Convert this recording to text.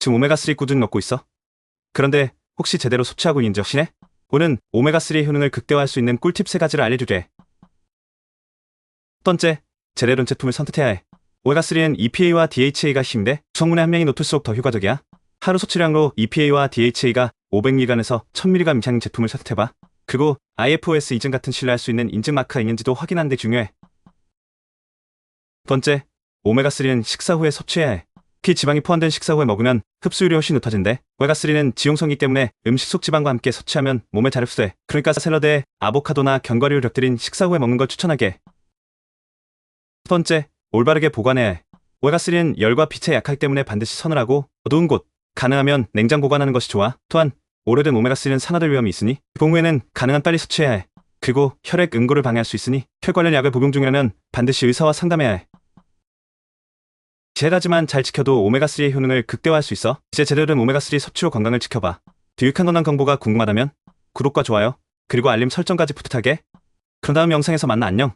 지금 오메가3 꾸준히 먹고 있어? 그런데 혹시 제대로 섭취하고 있는지 확신해? 오늘 오메가3의 효능을 극대화할 수 있는 꿀팁 3가지를 알려주게. 첫 번째, 제대로 제품을 선택해야 해. 오메가3는 EPA와 DHA가 힘인데 성분의 한 명이 높을수록 더 효과적이야. 하루 섭취량으로 EPA와 DHA가 500mg에서 1000mg 이상인 제품을 선택해봐. 그리고 IFOS 이증 같은 신뢰할 수 있는 인증 마크가 있는지도 확인하는 데 중요해. 두 번째, 오메가3는 식사 후에 섭취해야 해. 특히 지방이 포함된 식사 후에 먹으면 흡수율이 훨씬 높아진대. 오메가3는 지용성이기 때문에 음식 속 지방과 함께 섭취하면 몸에 잘 흡수돼. 그러니까 샐러드에 아보카도나 견과류를 곁들인 식사 후에 먹는 걸 추천하게. 첫 번째, 올바르게 보관해야 해. 오메가3는 열과 빛에 약하기 때문에 반드시 서늘하고 어두운 곳, 가능하면 냉장 보관하는 것이 좋아. 또한 오래된 오메가3는 산화될 위험이 있으니 봉후에는 가능한 빨리 섭취해야 해. 그리고 혈액 응고를 방해할 수 있으니 혈 관련 약을 복용 중이라면 반드시 의사와 상담해야 해. 세 가지만 잘 지켜도 오메가3의 효능을 극대화할 수 있어. 이제 된 오메가3 섭취로 건강을 지켜봐. 유익한 건강 정보가 궁금하다면 구독과 좋아요, 그리고 알림 설정까지 부탁하게. 그럼 다음 영상에서 만나 안녕.